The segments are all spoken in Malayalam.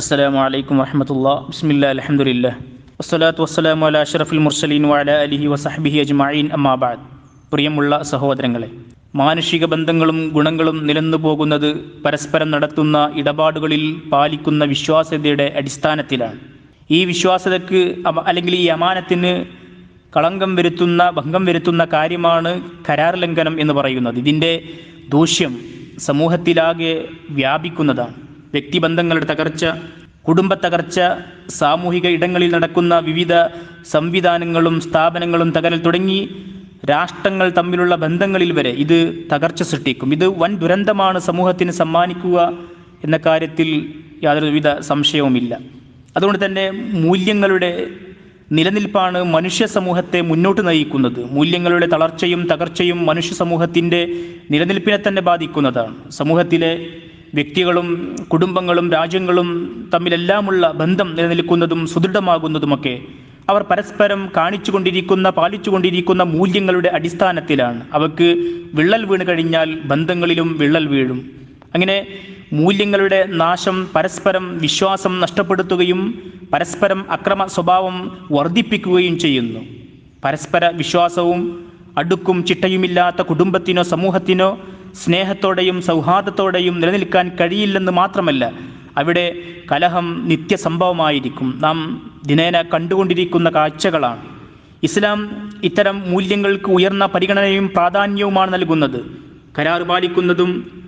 അസ്സലാമു അലൈക്കും വറഹമത്തുള്ള ബിസ്മില്ല അലഹമുല്ല വസ്സലാത്തു വസ്സലാമു അല അഷറഫുൽ മുർസലീൻ വാല അലിഹി വസഹബിഹി അജ്മായിൻ അമ്മാബാദ് പ്രിയമുള്ള സഹോദരങ്ങളെ മാനുഷിക ബന്ധങ്ങളും ഗുണങ്ങളും നിലന്നു പോകുന്നത് പരസ്പരം നടത്തുന്ന ഇടപാടുകളിൽ പാലിക്കുന്ന വിശ്വാസ്യതയുടെ അടിസ്ഥാനത്തിലാണ്. ഈ വിശ്വാസ്യതക്ക് അല്ലെങ്കിൽ ഈ അമാനത്തിന് കളങ്കം വരുത്തുന്ന ഭംഗം വരുത്തുന്ന കാര്യമാണ് കരാർ ലംഘനം എന്ന് പറയുന്നത്. ഇതിന്റെ ദൂഷ്യം സമൂഹത്തിലാകെ വ്യാപിക്കുന്നതാണ്. വ്യക്തിബന്ധങ്ങളുടെ തകർച്ച കുടുംബ തകർച്ച സാമൂഹിക ഇടങ്ങളിൽ നടക്കുന്ന വിവിധ സംവിധാനങ്ങളും സ്ഥാപനങ്ങളും തകരൽ തുടങ്ങി രാഷ്ട്രങ്ങൾ തമ്മിലുള്ള ബന്ധങ്ങളിൽ വരെ ഇത് തകർച്ച സൃഷ്ടിക്കും. ഇത് വൻ ദുരന്തമാണ് സമൂഹത്തിന് സമ്മാനിക്കുക എന്ന കാര്യത്തിൽ യാതൊരുവിധ സംശയവുമില്ല. അതുകൊണ്ട് തന്നെ മൂല്യങ്ങളുടെ നിലനിൽപ്പാണ് മനുഷ്യ സമൂഹത്തെ മുന്നോട്ട് നയിക്കുന്നത്. മൂല്യങ്ങളുടെ തളർച്ചയും തകർച്ചയും മനുഷ്യ സമൂഹത്തിന്റെ നിലനിൽപ്പിനെ തന്നെ ബാധിക്കുന്നതാണ്. സമൂഹത്തിലെ വ്യക്തികളും കുടുംബങ്ങളും രാജ്യങ്ങളും തമ്മിലെല്ലാമുള്ള ബന്ധം നിലനിൽക്കുന്നതും സുദൃഢമാകുന്നതുമൊക്കെ അവർ പരസ്പരം കാണിച്ചുകൊണ്ടിരിക്കുന്ന പാലിച്ചുകൊണ്ടിരിക്കുന്ന മൂല്യങ്ങളുടെ അടിസ്ഥാനത്തിലാണ്. അവക്ക് വിള്ളൽ വീണ് കഴിഞ്ഞാൽ ബന്ധങ്ങളിലും വിള്ളൽ വീഴും. അങ്ങനെ മൂല്യങ്ങളുടെ നാശം പരസ്പരം വിശ്വാസം നഷ്ടപ്പെടുത്തുകയും പരസ്പരം അക്രമ സ്വഭാവം വർദ്ധിപ്പിക്കുകയും ചെയ്യുന്നു. പരസ്പര വിശ്വാസവും അടുക്കും ചിട്ടയുമില്ലാത്ത കുടുംബത്തിനോ സമൂഹത്തിനോ സ്നേഹത്തോടെയും സൗഹാർദ്ദത്തോടെയും നിലനിൽക്കാൻ കഴിയില്ലെന്ന് മാത്രമല്ല അവിടെ കലഹം നിത്യസംഭവമായിരിക്കും. നാം ദിനേന കണ്ടുകൊണ്ടിരിക്കുന്ന കാഴ്ചകളാണ്. ഇസ്ലാം ഇത്തരം മൂല്യങ്ങൾക്ക് ഉയർന്ന പരിഗണനയും പ്രാധാന്യവുമാണ് നൽകുന്നത്. കരാർ പാലിക്കുന്നതും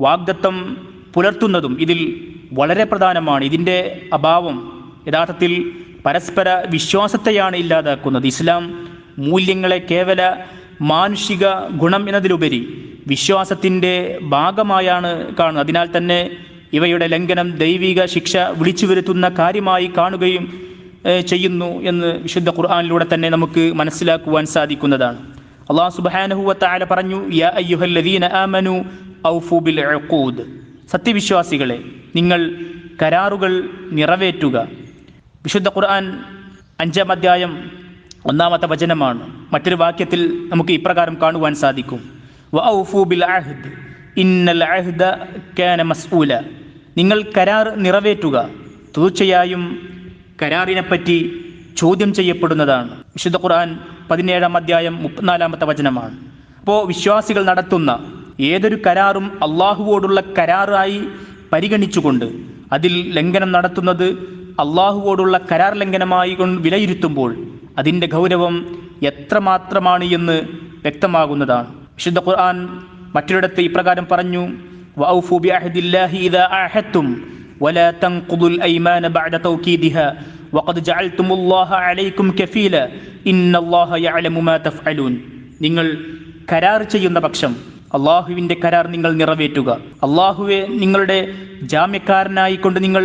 വാഗ്ദത്തം പുലർത്തുന്നതും ഇതിൽ വളരെ പ്രധാനമാണ്. ഇതിന്റെ അഭാവം യഥാർത്ഥത്തിൽ പരസ്പര വിശ്വാസത്തെയാണ് ഇല്ലാതാക്കുന്നത്. ഇസ്ലാം മൂല്യങ്ങളെ കേവല മാനുഷിക ഗുണം എന്നതിലുപരി വിശ്വാസത്തിന്റെ ഭാഗമായാണ് കാണുന്നത്. അതിനാൽ തന്നെ ഇവയുടെ ലംഘനം ദൈവിക ശിക്ഷ വിളിച്ചു വരുത്തുന്ന കാര്യമായി കാണുകയും ചെയ്യുന്നു എന്ന് വിശുദ്ധ ഖുർആാനിലൂടെ തന്നെ നമുക്ക് മനസ്സിലാക്കുവാൻ സാധിക്കുന്നതാണ്. അള്ളാഹു സുബ്ഹാനഹു വതആല പറഞ്ഞു യാ അയ്യുഹല്ലദീന ആമനു ഔഫു ബിൽ സത്യവിശ്വാസികളെ നിങ്ങൾ കരാറുകൾ നിറവേറ്റുക. വിശുദ്ധ ഖുർആൻ അഞ്ചാം അധ്യായം ഒന്നാമത്തെ വചനമാണ്. മറ്റൊരു വാക്യത്തിൽ നമുക്ക് ഇപ്രകാരം കാണുവാൻ സാധിക്കും. ഇന്നൽ അഹ്ദ കാന മസ്ഊല. നിങ്ങൾ കരാർ നിറവേറ്റുക. തീർച്ചയായും കരാറിനെപ്പറ്റി ചോദ്യം ചെയ്യപ്പെടുന്നതാണ്. വിശുദ്ധ ഖുർആൻ പതിനേഴാം അധ്യായം മുപ്പത്തിനാലാമത്തെ വചനമാണ്. അപ്പോൾ വിശ്വാസികൾ നടത്തുന്ന ഏതൊരു കരാറും അള്ളാഹുവോടുള്ള കരാറായി പരിഗണിച്ചുകൊണ്ട് അതിൽ ലംഘനം നടത്തുന്നത് അള്ളാഹുവോടുള്ള കരാർ ലംഘനമായി കൊണ്ട് വിലയിരുത്തുമ്പോൾ അതിന്റെ ഗൗരവം എത്രമാത്രമാണ് എന്ന് വ്യക്തമാകുന്നതാണ്. വിശുദ്ധ ഖുർആൻ മറ്റൊരിടത്ത് ഇപ്രകാരം പറഞ്ഞു വഔഫു ബിഅഹ്ദില്ലാഹി ഇദാ അഹദത്തും ولا تنقضوا الأيمان بعد توكيدها وقد جعلتم الله عليكم كفيلا إن الله يعلم ما تفعلون നിങ്ങൾ കരാർ ചെയ്യുന്ന പക്ഷം അള്ളാഹുവിൻ്റെ കരാർ നിങ്ങൾ നിറവേറ്റുക അള്ളാഹുവെ നിങ്ങളുടെ ജാമ്യക്കാരനായി കൊണ്ട് നിങ്ങൾ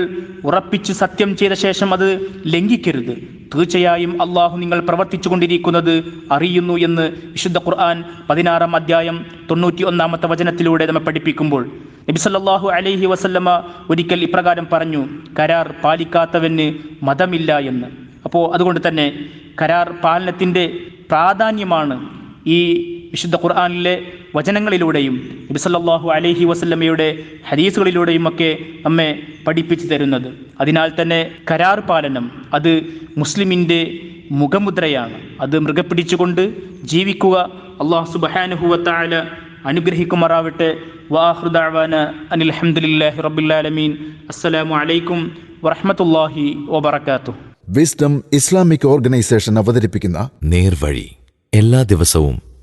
ഉറപ്പിച്ച് സത്യം ചെയ്ത ശേഷം അത് ലംഘിക്കരുത് തീർച്ചയായും അള്ളാഹു നിങ്ങൾ പ്രവർത്തിച്ചു കൊണ്ടിരിക്കുന്നത് അറിയുന്നു എന്ന് വിശുദ്ധ ഖുർആൻ പതിനാറാം അധ്യായം തൊണ്ണൂറ്റി ഒന്നാമത്തെ വചനത്തിലൂടെ നമ്മെ പഠിപ്പിക്കുമ്പോൾ നബിസല്ലാഹു അലൈഹി വസല്ലമ ഒരിക്കൽ ഇപ്രകാരം പറഞ്ഞു കരാർ പാലിക്കാത്തവന് മതമില്ല എന്ന്. അപ്പോൾ അതുകൊണ്ട് തന്നെ കരാർ പാലനത്തിന്റെ പ്രാധാന്യമാണ് ഈ വിശുദ്ധ ഖുർആാനിലെ വചനങ്ങളിലൂടെയും നബിസല്ലാഹു അലൈഹി വസല്ലമയുടെ ഹദീസുകളിലൂടെയും ഒക്കെ നമ്മെ പഠിപ്പിച്ചു തരുന്നത്. അതിനാൽ തന്നെ കരാർ പാലനം അത് മുസ്ലിമിന്റെ മുഖമുദ്രയാണ്. അത് മൃഗ പിടിച്ചുകൊണ്ട് ജീവിക്കുക അള്ളാഹു സുബഹാനുഹുവത്തായ അനുഗ്രഹിക്കുമാറാവട്ടെ. വാഹൃദാവാന അനിൽ അഹമ്മദില്ലാഹി റബുല്ലാലമീൻ അസ്സലാമു അലൈക്കും വറഹമത്തല്ലാഹി വബറകാതുഹു. വിസ്ഡം ഇസ്ലാമിക് ഓർഗനൈസേഷൻ അവതരിപ്പിക്കുന്ന നേർവഴി എല്ലാ ദിവസവും